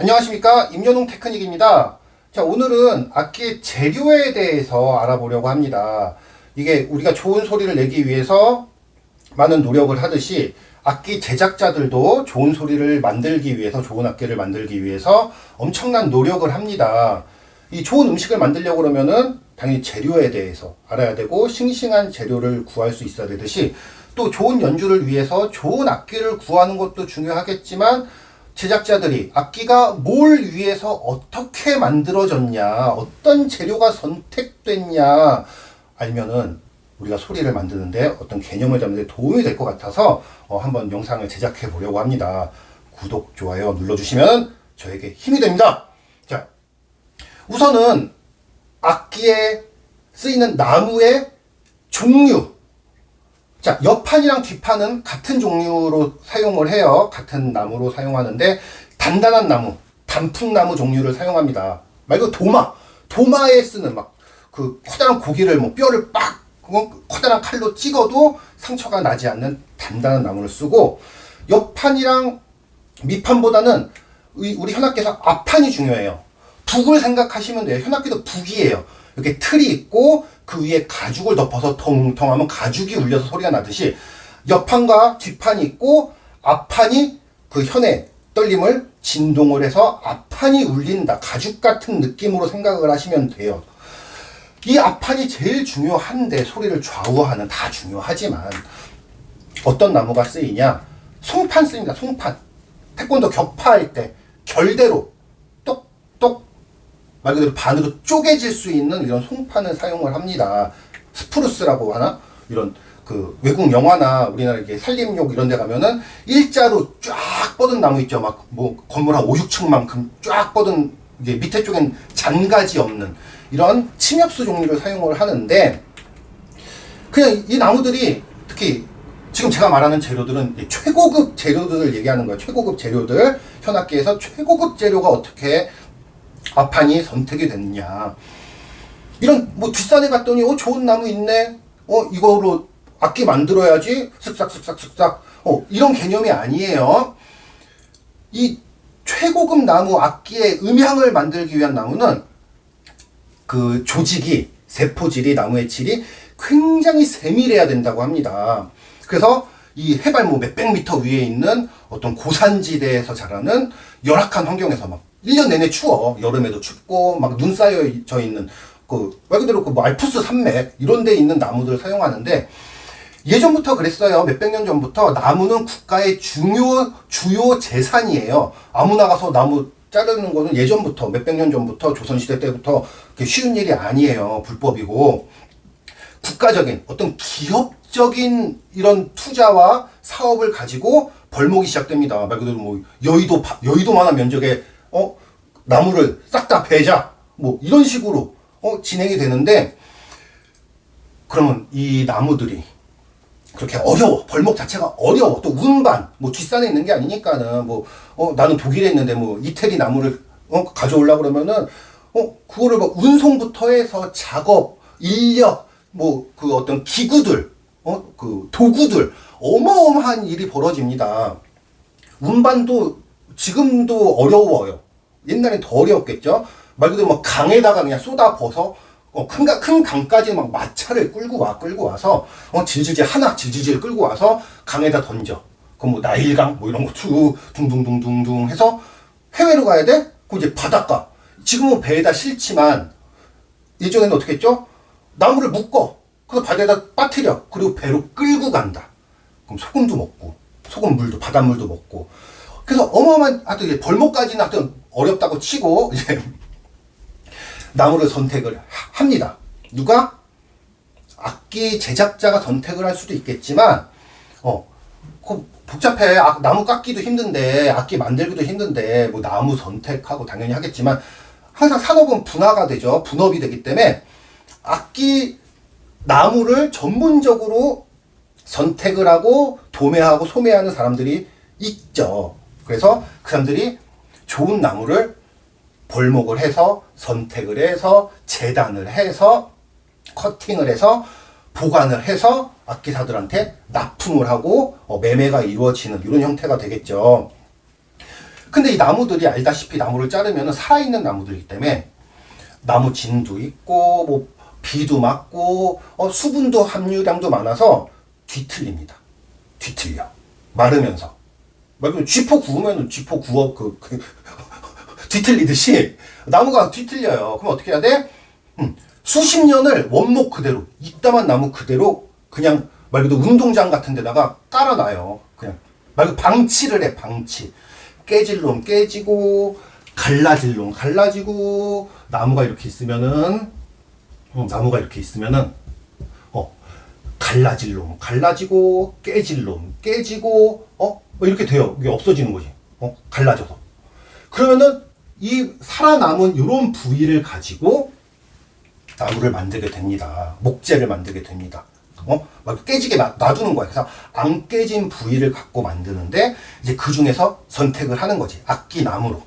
안녕하십니까 임연웅 테크닉입니다. 자 오늘은 악기 재료에 대해서 알아보려고 합니다. 이게 우리가 좋은 소리를 내기 위해서 많은 노력을 하듯이 악기 제작자들도 좋은 소리를 만들기 위해서 좋은 악기를 만들기 위해서 엄청난 노력을 합니다. 이 좋은 음식을 만들려고 그러면은 당연히 재료에 대해서 알아야 되고 싱싱한 재료를 구할 수 있어야 되듯이 또 좋은 연주를 위해서 좋은 악기를 구하는 것도 중요하겠지만 제작자들이 악기가 뭘 위해서 어떻게 만들어졌냐, 어떤 재료가 선택됐냐 알면은 우리가 소리를 만드는데 어떤 개념을 잡는 데 도움이 될 것 같아서 어, 한번 영상을 제작해 보려고 합니다. 구독, 좋아요 눌러주시면 저에게 힘이 됩니다. 자, 우선은 악기에 쓰이는 나무의 종류. 자, 옆판이랑 뒷판은 같은 종류로 사용을 해요. 같은 나무로 사용하는데 단단한 나무, 단풍나무 종류를 사용합니다. 말 그대로 도마, 도마에 쓰는 막 그 커다란 고기를 뭐 뼈를 빡 어, 커다란 칼로 찍어도 상처가 나지 않는 단단한 나무를 쓰고 옆판이랑 밑판보다는 우리, 현악기에서 앞판이 중요해요. 북을 생각하시면 돼요. 현악기도 북이에요. 이렇게 틀이 있고 그 위에 가죽을 덮어서 텅텅하면 가죽이 울려서 소리가 나듯이 옆판과 뒷판이 있고 앞판이 그 현의 떨림을 진동을 해서 앞판이 울린다. 가죽 같은 느낌으로 생각을 하시면 돼요. 이 앞판이 제일 중요한데 소리를 좌우하는 다 중요하지만 어떤 나무가 쓰이냐? 송판 쓰입니다. 송판. 태권도 격파할 때 결대로 말 그대로 반으로 쪼개질 수 있는 이런 송판을 사용을 합니다. 스프루스라고 하나? 이런 그 외국 영화나 우리나라 이게 산림욕 이런 데 가면은 일자로 쫙 뻗은 나무 있죠. 막 뭐 건물 한 5, 6층만큼 쫙 뻗은 이게 밑에 쪽엔 잔가지 없는 이런 침엽수 종류를 사용을 하는데 그냥 이 나무들이 특히 지금 제가 말하는 재료들은 이 최고급 재료들을 얘기하는 거예요. 최고급 재료들 현악기에서 최고급 재료가 어떻게 앞판이 선택이 됐냐. 이런 뭐 뒷산에 갔더니 어 좋은 나무 있네. 어 이거로 악기 만들어야지. 쓱싹 쓱싹 쓱싹. 어 이런 개념이 아니에요. 이 최고급 나무 악기의 음향을 만들기 위한 나무는 그 조직이 세포질이 나무의 질이 굉장히 세밀해야 된다고 합니다. 그래서 이 해발 뭐 몇백 미터 위에 있는 어떤 고산지대에서 자라는 열악한 환경에서 막 1년 내내 추워. 여름에도 춥고 막 눈 쌓여져 있는 그 말 그대로 그 뭐 알프스 산맥 이런 데 있는 나무들을 사용하는데 예전부터 그랬어요. 몇백 년 전부터 나무는 국가의 중요 주요 재산이에요. 아무나 가서 나무 자르는 거는 예전부터 몇백 년 전부터 조선시대 때부터 그게 쉬운 일이 아니에요. 불법이고 국가적인 어떤 기업적인 이런 투자와 사업을 가지고 벌목이 시작됩니다. 말 그대로 뭐 여의도 파- 여의도만한 면적에 어 나무를 싹 다 베자 뭐 이런 식으로 어 진행이 되는데 그러면 이 나무들이 그렇게 어려워. 벌목 자체가 어려워. 또 운반, 뭐 뒷산에 있는 게 아니니까는 뭐, 어, 나는 독일에 있는데 뭐 이태리 나무를 어, 가져오려고 그러면은, 어, 그거를 막 운송부터 해서 작업, 인력, 뭐 그 어떤 기구들, 어, 그 도구들, 어마어마한 일이 벌어집니다. 운반도 지금도 어려워요. 옛날엔 더 어려웠겠죠? 말 그대로 막 강에다가 그냥 쏟아 부어서 어, 큰, 가- 큰 강까지 막 마차를 끌고 와, 끌고 와서, 어, 질질질, 하나 질질질 끌고 와서 강에다 던져. 그럼 뭐 나일강, 뭐 이런 거 쭉, 둥둥둥둥둥 해서 해외로 가야 돼? 그럼 이제 바닷가. 지금은 배에다 실지만, 예전에는 어떻게 했죠? 나무를 묶어. 그래서 바다에다 빠뜨려. 그리고 배로 끌고 간다. 그럼 소금도 먹고, 소금 물도, 바닷물도 먹고. 그래서 어마어마한, 하여튼 벌목까지는 하여튼 어렵다고 치고, 이제 나무를 선택을 하- 합니다. 누가? 악기 제작자가 선택을 할 수도 있겠지만, 어, 그 복잡해. 아, 나무 깎기도 힘든데, 악기 만들기도 힘든데, 뭐 나무 선택하고 당연히 하겠지만, 항상 산업은 분화가 되죠. 분업이 되기 때문에, 악기 나무를 전문적으로 선택을 하고 도매하고 소매하는 사람들이 있죠. 그래서 그 사람들이 좋은 나무를 벌목을 해서 선택을 해서 재단을 해서 커팅을 해서 보관을 해서 악기사들한테 납품을 하고 어, 매매가 이루어지는 이런 형태가 되겠죠. 근데 이 나무들이 알다시피 나무를 자르면 살아있는 나무들이기 때문에 나무 진도 있고 뭐 비도 맞고 어, 수분도 함유량도 많아서 뒤틀립니다. 뒤틀려 마르면서 말그 쥐포 구우면 쥐포 구워 그, 그 뒤틀리듯이 나무가 뒤틀려요. 그럼 어떻게 해야 돼? 음, 수십 년을 원목 그대로 이따만 나무 그대로 그냥 말 그대로 운동장 같은 데다가 깔아놔요. 그냥 말 그대로 방치를 해 방치. 깨질 놈 깨지고 갈라질 놈 갈라지고 나무가 이렇게 있으면은 어, 나무가 이렇게 있으면은 어 갈라질 놈 갈라지고 깨질 놈 깨지고 어 뭐 이렇게 돼요. 이게 없어지는 거지. 어 갈라져서. 그러면은 이 살아남은 이런 부위를 가지고 나무를 만들게 됩니다. 목재를 만들게 됩니다. 어? 막 깨지게 놔- 놔두는 거야. 그래서 안 깨진 부위를 갖고 만드는데 이제 그 중에서 선택을 하는 거지. 악기 나무로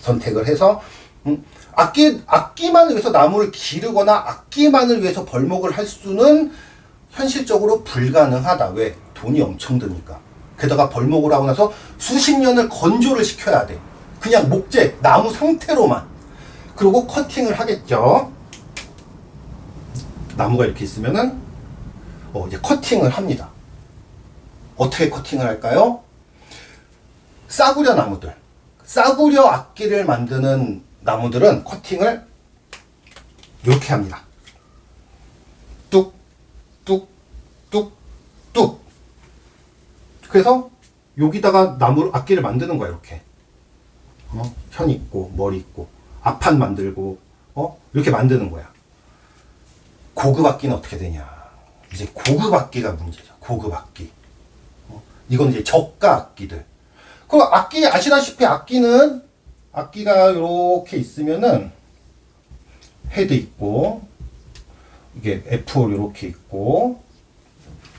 선택을 해서 음, 악기 악기만을 위해서 나무를 기르거나 악기만을 위해서 벌목을 할 수는 현실적으로 불가능하다. 왜? 돈이 엄청 드니까. 게다가 벌목을 하고 나서 수십 년을 건조를 시켜야 돼. 그냥 목재, 나무 상태로만. 그리고 커팅을 하겠죠. 나무가 이렇게 있으면은, 어, 이제 커팅을 합니다. 어떻게 커팅을 할까요? 싸구려 나무들. 싸구려 악기를 만드는 나무들은 커팅을 이렇게 합니다. 뚝, 뚝, 뚝, 뚝. 그래서 여기다가 나무 악기를 만드는 거야 이렇게 어? 현 있고 머리 있고 앞판 만들고 어 이렇게 만드는 거야 고급 악기는 어떻게 되냐 이제 고급 악기가 문제죠 고급 악기 어? 이건 이제 저가 악기들 그 악기 아시다시피 악기는 악기가 이렇게 있으면은 헤드 있고 이게 F 이렇게 있고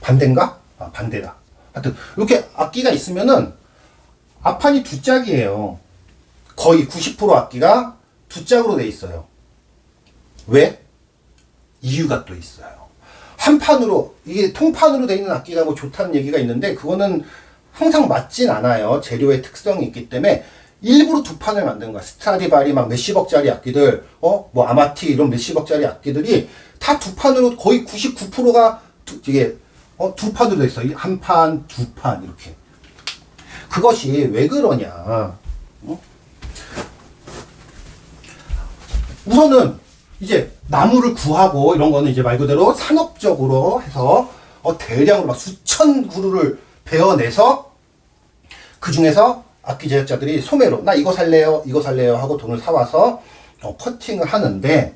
반대인가? 아 반대다. 하여튼 이렇게 악기가 있으면은 앞판이 두 짝이에요. 거의 90% 악기가 두 짝으로 돼 있어요. 왜? 이유가 또 있어요. 한 판으로 이게 통판으로 돼 있는 악기가 뭐 좋다는 얘기가 있는데 그거는 항상 맞진 않아요. 재료의 특성이 있기 때문에 일부러 두 판을 만든 거야. 스트라디바리 막 몇십억짜리 악기들, 어, 뭐 아마티 이런 몇십억짜리 악기들이 다 두 판으로 거의 99%가 두, 이게 어, 두 판으로 돼 있어. 이한 판, 두 판 이렇게. 그것이 왜 그러냐? 어? 우선은 이제 나무를 구하고 이런 거는 이제 말 그대로 산업적으로 해서 어, 대량으로 막 수천 그루를 베어내서 그 중에서 악기 제작자들이 소매로 나 이거 살래요, 이거 살래요 하고 돈을 사와서 어, 커팅을 하는데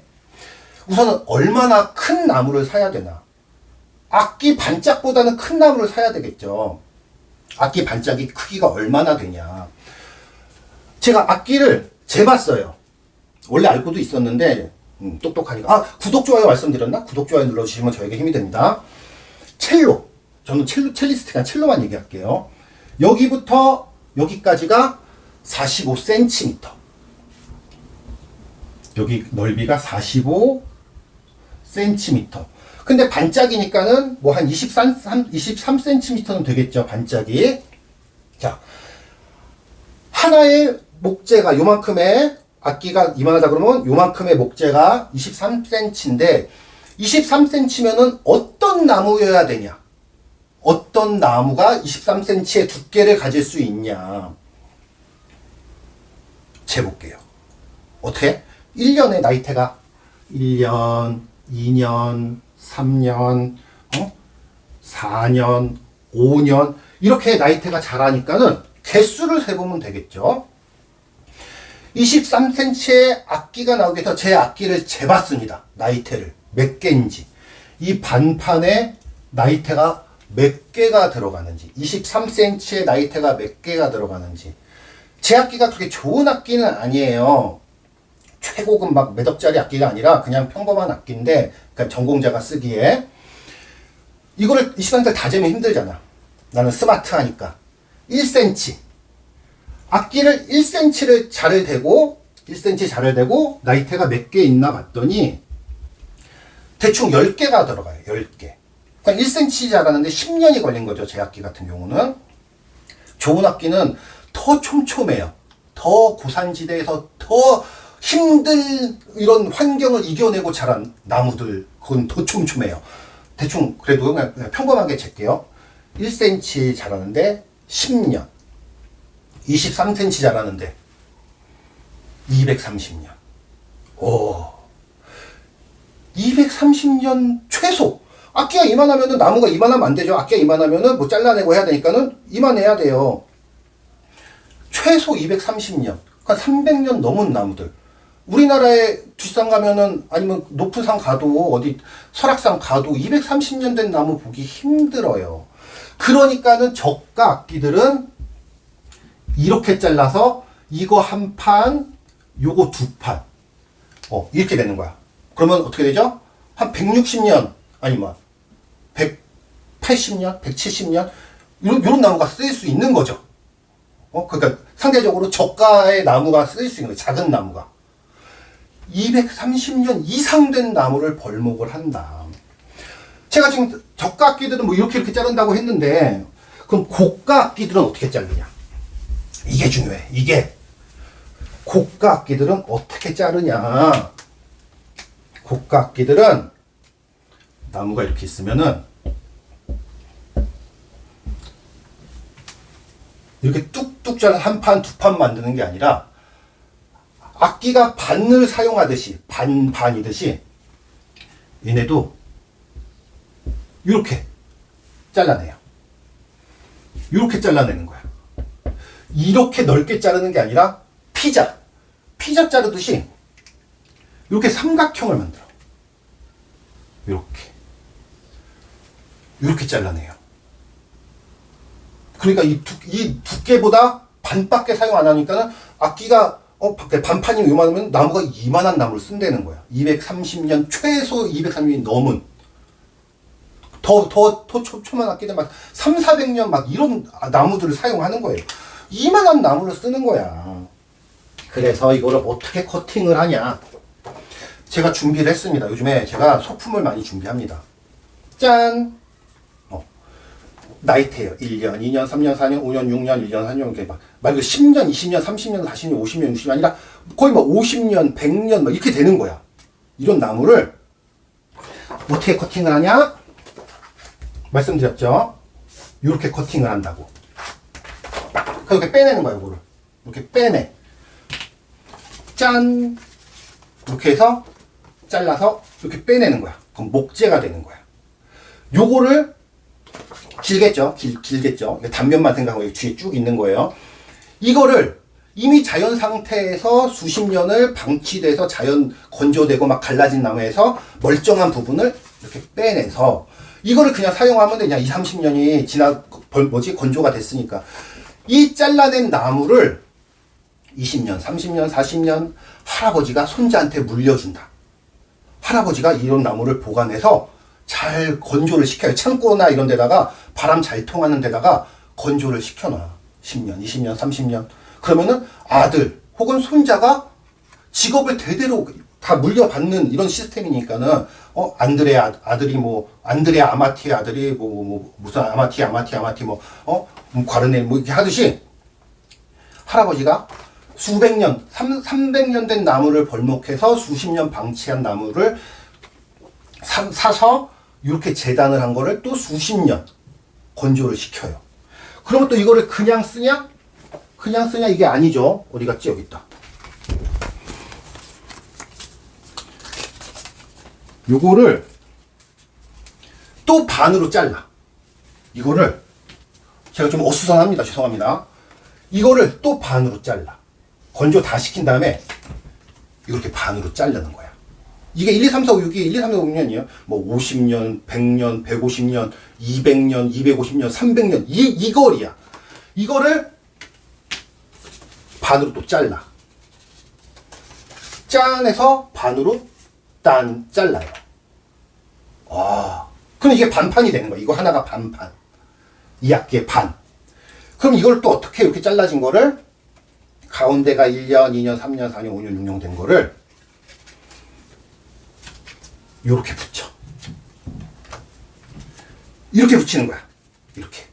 우선은 얼마나 큰 나무를 사야 되나? 악기 반짝보다는 큰 나무를 사야 되겠죠. 악기 반짝이 크기가 얼마나 되냐. 제가 악기를 재봤어요. 원래 알고도 있었는데 음, 똑똑하니까 아 구독 좋아요 말씀드렸나? 구독 좋아요 눌러주시면 저에게 힘이 됩니다. 첼로 저는 첼로 첼리스트가 첼로만 얘기할게요. 여기부터 여기까지가 45cm. 여기 넓이가 45cm. 근데 반짝이니까는 뭐 한 23, 23cm는 되겠죠, 반짝이. 자, 하나의 목재가 요만큼의 악기가 이만하다 그러면 요만큼의 목재가 23cm인데 23cm면은 어떤 나무여야 되냐? 어떤 나무가 23cm의 두께를 가질 수 있냐? 재볼게요. 어떻게? 1년의 나이테가 1년, 2년, 3년, 어? 4년, 5년 이렇게 나이테가 자라니까는 개수를 세보면 되겠죠. 23cm의 악기가 나오기 위해서 제 악기를 재봤습니다. 나이테를 몇 개인지 이 반판에 나이테가 몇 개가 들어가는지 23cm의 나이테가 몇 개가 들어가는지 제 악기가 그렇게 좋은 악기는 아니에요. 최고급 막 몇 억짜리 악기가 아니라 그냥 평범한 악기인데 그러니까 전공자가 쓰기에 이거를 23cm 다 재면 힘들잖아. 나는 스마트하니까 1cm 악기를 1cm를 자를 대고 1cm 자를 대고 나이테가 몇 개 있나 봤더니 대충 10개가 들어가요. 10개. 그러니까 1cm 자라는데 10년이 걸린 거죠. 제 악기 같은 경우는. 좋은 악기는 더 촘촘해요. 더 고산지대에서 더 힘든 이런 환경을 이겨내고 자란 나무들, 그건 더 촘촘해요. 대충 그래도 그냥 평범하게 잴게요. 1cm 자라는데 10년. 23cm 자라는데 230년. 오. 230년 최소. 악기가 이만하면은 나무가 이만하면 안 되죠. 악기가 이만하면은 뭐 잘라내고 해야 되니까는 이만해야 돼요. 최소 230년. 그러니까 300년 넘은 나무들. 우리나라에 뒷산 가면은 아니면 높은 산 가도 어디 설악산 가도 230년 된 나무 보기 힘들어요. 그러니까는 저가 악기들은 이렇게 잘라서 이거 한 판, 요거 두 판. 어, 이렇게 되는 거야. 그러면 어떻게 되죠? 한 160년, 아니면 180년, 170년, 이런, 이런 나무가 쓰일 수 있는 거죠. 어, 그러니까 상대적으로 저가의 나무가 쓰일 수 있는 거예요. 작은 나무가. 230년 이상 된 나무를 벌목을 한다. 제가 지금 저가 악기들은 뭐 이렇게 이렇게 자른다고 했는데, 그럼 고가 악기들은 어떻게 자르냐? 이게 중요해. 이게. 고가 악기들은 어떻게 자르냐? 고가 악기들은 나무가 이렇게 있으면은 이렇게 뚝뚝 자른 한 판, 두 판 만드는 게 아니라 악기가 반을 사용하듯이 반 반이듯이 얘네도 이렇게 잘라내요. 이렇게 잘라내는 거야. 이렇게 넓게 자르는 게 아니라 피자, 피자 자르듯이 이렇게 삼각형을 만들어. 이렇게. 이렇게 잘라내요. 그러니까 이, 두, 이 두께보다 반밖에 사용 안 하니까는 악기가 어, 반판이 요만하면 나무가 이만한 나무를 쓴다는 거야. 230년, 최소 230년이 넘은. 더, 더, 더 촘촘한 악기들 막 3, 400년 막 이런 나무들을 사용하는 거예요. 이만한 나무를 쓰는 거야. 그래서 이거를 어떻게 커팅을 하냐. 제가 준비를 했습니다. 요즘에 제가 소품을 많이 준비합니다. 짠! 어. 나이테예요. 1년, 2년, 3년, 4년, 5년, 6년, 1년, 4년, 이렇게 막, 말 그대로 10년, 20년, 30년, 40년, 50년, 60년 아니라 거의 막 50년, 100년 막 이렇게 되는 거야. 이런 나무를 어떻게 커팅을 하냐? 말씀드렸죠? 이렇게 커팅을 한다고. 그렇게 빼내는 거야, 이거를. 이렇게 빼내. 짠! 이렇게 해서 잘라서 이렇게 빼내는 거야. 그럼 목재가 되는 거야. 요거를 길겠죠? 길, 길겠죠? 단면만 생각하고 뒤에 쭉 있는 거예요. 이거를 이미 자연 상태에서 수십 년을 방치돼서 자연 건조되고 막 갈라진 나무에서 멀쩡한 부분을 이렇게 빼내서 이거를 그냥 사용하면 되냐 2, 30년이 지나 벌- 뭐지 건조가 됐으니까 이 잘라낸 나무를 20년, 30년, 40년 할아버지가 손자한테 물려준다. 할아버지가 이런 나무를 보관해서 잘 건조를 시켜요. 창고나 이런 데다가 바람 잘 통하는 데다가 건조를 시켜놔. 10년, 20년, 30년. 그러면은 아들 혹은 손자가 직업을 대대로 다 물려받는 이런 시스템이니까는 어 안드레 아, 아들이 뭐 안드레 아마티 아들이 뭐, 뭐, 뭐 무슨 아마티 아마티 아마티 뭐어 과르네 뭐 이렇게 하듯이 할아버지가 수백 년, 3, 300년 된 나무를 벌목해서 수십 년 방치한 나무를 사, 사서 이렇게 재단을 한 거를 또 수십 년 건조를 시켜요. 그러면 또 이거를 그냥 쓰냐? 그냥 쓰냐? 이게 아니죠. 어디 갔지? 여기 있다. 요거를 또 반으로 잘라. 이거를 제가 좀 어수선합니다. 죄송합니다. 이거를 또 반으로 잘라. 건조 다 시킨 다음에 이렇게 반으로 자르는 거야. 이게 1, 2, 3, 4, 5, 6이 1, 2, 3, 4, 5, 6년이에요. 뭐 50년, 100년, 150년, 200년, 250년, 300년 이, 이 거리야. 이거를 반으로 또 잘라. 짠해서 반으로 딴 잘라요. 와. 그럼 이게 반판이 되는 거야. 이거 하나가 반판. 이 악기의 반. 그럼 이걸 또 어떻게 이렇게 잘라진 거를 가운데가 1년, 2년, 3년, 4년, 5년, 6년 된 거를 이렇게 붙여. 이렇게 붙이는 거야. 이렇게.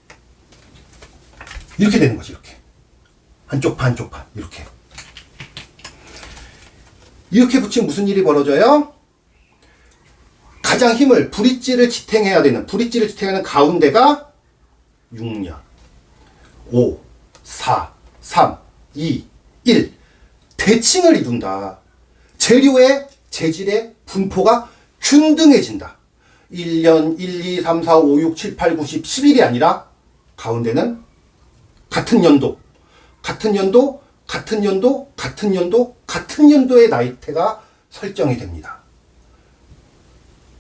이렇게 되는 거지, 이렇게. 한쪽 판, 한쪽 판. 이렇게. 이렇게 붙이면 무슨 일이 벌어져요? 가장 힘을, 브릿지를 지탱해야 되는, 브릿지를 지탱하는 가운데가 6년. 5, 4, 3, 2, 1. 대칭을 이룬다. 재료의 재질의 분포가 균등해진다. 1년, 1, 2, 3, 4, 5, 6, 7, 8, 9, 10, 11이 아니라 가운데는 같은 연도, 같은 연도, 같은 연도, 같은 연도, 같은 연도의 나이테가 설정이 됩니다.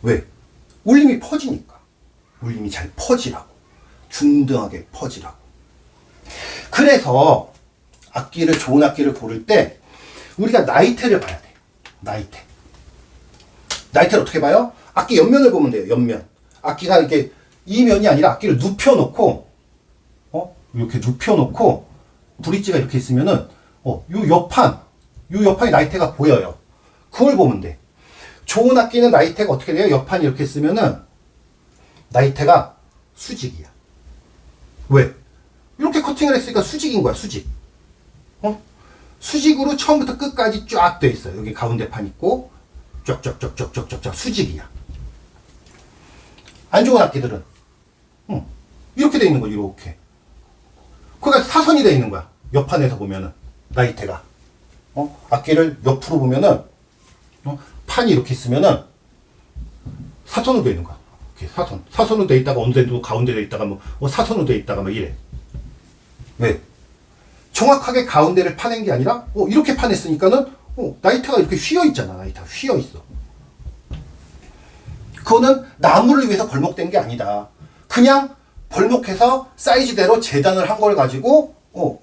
왜? 울림이 퍼지니까. 울림이 잘 퍼지라고. 균등하게 퍼지라고. 그래서 악기를, 좋은 악기를 고를 때 우리가 나이테를 봐야 돼. 나이테. 나이테를 어떻게 봐요? 악기 옆면을 보면 돼요. 옆면. 악기가 이렇게 이 면이 아니라 악기를 눕혀 놓고 어 이렇게 눕혀 놓고 브릿지가 이렇게 있으면은 어 요 옆판 요 옆판이 나이테가 보여요. 그걸 보면 돼. 좋은 악기는 나이테가 어떻게 돼요? 옆판이 이렇게 있으면은 나이테가 수직이야. 왜? 이렇게 커팅을 했으니까 수직인 거야, 수직. 어? 수직으로 처음부터 끝까지 쫙 돼 있어요. 여기 가운데 판 있고 쫙쫙쫙쫙쫙쫙 수직이야. 안 좋은 악기들은 응. 이렇게 돼 있는 거야, 이렇게. 그러니까 사선이 돼 있는 거야. 옆판에서 보면은 나이테가. 어? 악기를 옆으로 보면은 어? 판이 이렇게 있으면은 사선으로 돼 있는 거야. 이렇게 사선. 사선으로 돼 있다가 어느 데도 가운데 돼 있다가 뭐, 뭐 사선으로 돼 있다가 막 이래. 왜? 정확하게 가운데를 파낸 게 아니라 어, 이렇게 파냈으니까는 어, 나이트가 이렇게 휘어 있잖아. 나이트가 휘어 있어. 그거는 나무를 위해서 벌목된 게 아니다. 그냥 벌목해서 사이즈대로 재단을 한 걸 가지고 어,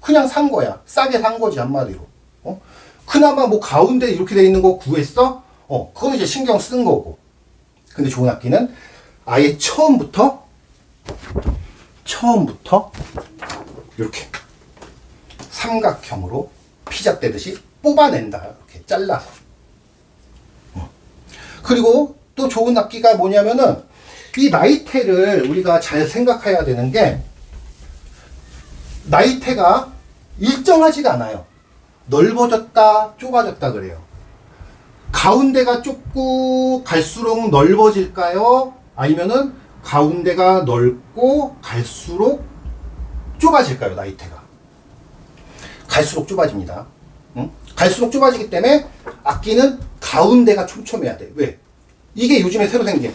그냥 산 거야. 싸게 산 거지 한마디로. 어? 그나마 뭐 가운데 이렇게 돼 있는 거 구했어? 어, 그건 이제 신경 쓴 거고. 근데 좋은 악기는 아예 처음부터 처음부터 이렇게 삼각형으로 피자 떼듯이 뽑아낸다. 이렇게 잘라서. 어. 그리고 또 좋은 악기가 뭐냐면은 이 나이테를 우리가 잘 생각해야 되는 게 나이테가 일정하지가 않아요. 넓어졌다, 좁아졌다 그래요. 가운데가 좁고 갈수록 넓어질까요? 아니면은 가운데가 넓고 갈수록 좁아질까요, 나이테가? 갈수록 좁아집니다. 응? 갈수록 좁아지기 때문에 악기는 가운데가 촘촘해야 돼. 왜? 이게 요즘에 새로 생긴.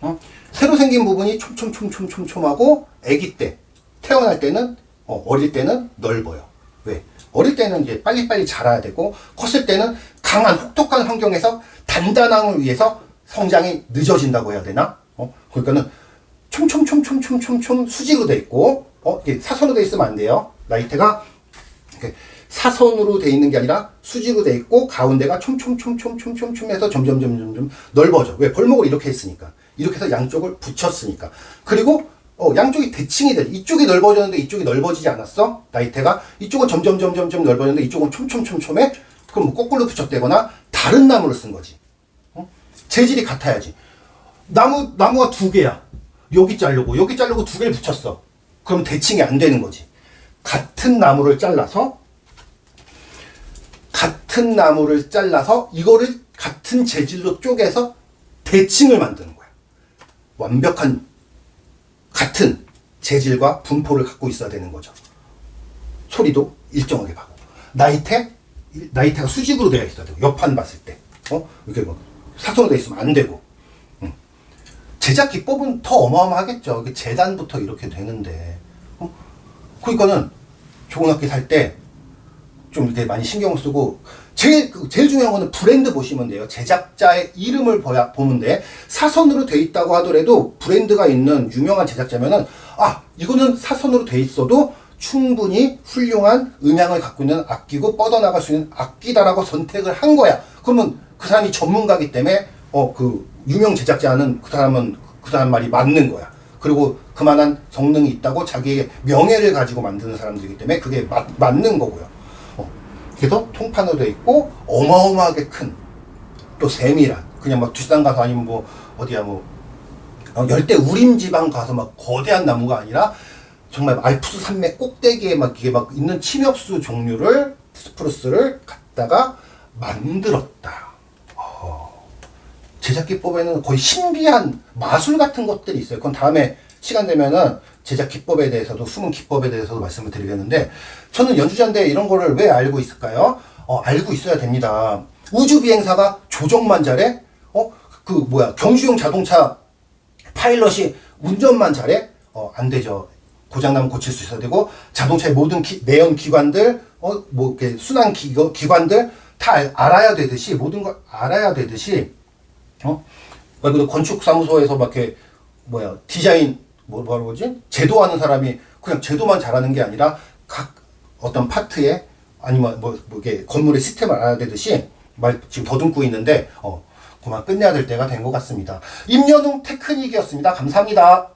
어? 새로 생긴 부분이 촘촘촘촘촘촘하고 아기 때 태어날 때는 어, 어릴 때는 넓어요. 왜? 어릴 때는 이제 빨리빨리 자라야 되고 컸을 때는 강한 혹독한 환경에서 단단함을 위해서 성장이 늦어진다고 해야 되나? 어? 그러니까는 촘촘촘촘촘촘 수직으로 돼 있고 어? 사선으로 돼 있으면 안 돼요. 나이테가 이렇게 사선으로 돼 있는 게 아니라 수직으로 돼 있고 가운데가 촘촘촘촘촘촘해서 점점 점점 넓어져. 왜? 벌목을 이렇게 했으니까. 이렇게 해서 양쪽을 붙였으니까. 그리고 어, 양쪽이 대칭이 돼. 이쪽이 넓어졌는데 이쪽이 넓어지지 않았어? 나이테가 이쪽은 점점 점점 점 넓어졌는데 이쪽은 촘촘촘촘해. 그럼 뭐 거꾸로 붙였대거나 다른 나무를 쓴 거지. 어? 재질이 같아야지. 나무 나무가 두 개야. 여기 자르고 여기 자르고 두 개를 붙였어. 그럼 대칭이 안 되는 거지. 같은 나무를 잘라서 같은 나무를 잘라서 이거를 같은 재질로 쪼개서 대칭을 만드는 거야. 완벽한 같은 재질과 분포를 갖고 있어야 되는 거죠. 소리도 일정하게 가고 나이테 나이테가 수직으로 되어 있어야 되고 옆판 봤을 때 어? 이렇게 뭐 사선으로 되어 있으면 안 되고 음. 제작 기법은 더 어마어마하겠죠. 재단부터 이렇게 되는데 어? 그러니까는 좋은 악기 살 때 좀 이렇게 많이 신경 쓰고 제일 그 제일 중요한 거는 브랜드 보시면 돼요. 제작자의 이름을 보야 보면 돼. 사선으로 돼 있다고 하더라도 브랜드가 있는 유명한 제작자면은 아 이거는 사선으로 돼 있어도 충분히 훌륭한 음향을 갖고 있는 악기고 뻗어나갈 수 있는 악기다라고 선택을 한 거야. 그러면 그 사람이 전문가기 때문에 어 그 유명 제작자는 그 사람은 그 사람 말이 맞는 거야. 그리고 그만한 성능이 있다고 자기의 명예를 가지고 만드는 사람들이기 때문에 그게 맞, 맞는 거고요. 어. 그래서 통판으로 돼 있고 어마어마하게 큰 또 세밀한 그냥 막 뒷산 가서 아니면 뭐 어디야 뭐 어, 열대 우림 지방 가서 막 거대한 나무가 아니라 정말 알프스 산맥 꼭대기에 막 이게 막 있는 침엽수 종류를 스프루스를 갖다가 만들었다. 어, 제작 기법에는 거의 신비한 마술 같은 것들이 있어요. 그건 다음에 시간 되면은 제작 기법에 대해서도 숨은 기법에 대해서도 말씀을 드리겠는데 저는 연주자인데 이런 거를 왜 알고 있을까요? 어, 알고 있어야 됩니다. 우주 비행사가 조정만 잘해? 어, 그 뭐야 경주용 자동차 파일럿이 운전만 잘해? 어, 안 되죠. 고장나면 고칠 수 있어야 되고, 자동차의 모든 기- 내연 기관들, 어, 뭐, 이렇게 순환 기, 기관들 다 알- 알아야 되듯이, 모든 걸 알아야 되듯이, 어? 말 그대로 건축 사무소에서 막 이렇게, 뭐야, 디자인, 뭐, 뭐라고 그러지? 제도하는 사람이 그냥 제도만 잘하는 게 아니라, 각 어떤 파트에, 아니면 뭐, 뭐, 이게 건물의 시스템을 알아야 되듯이, 말 지금 더듬고 있는데, 어, 그만 끝내야 될 때가 된 것 같습니다. 임연웅 테크닉이었습니다. 감사합니다.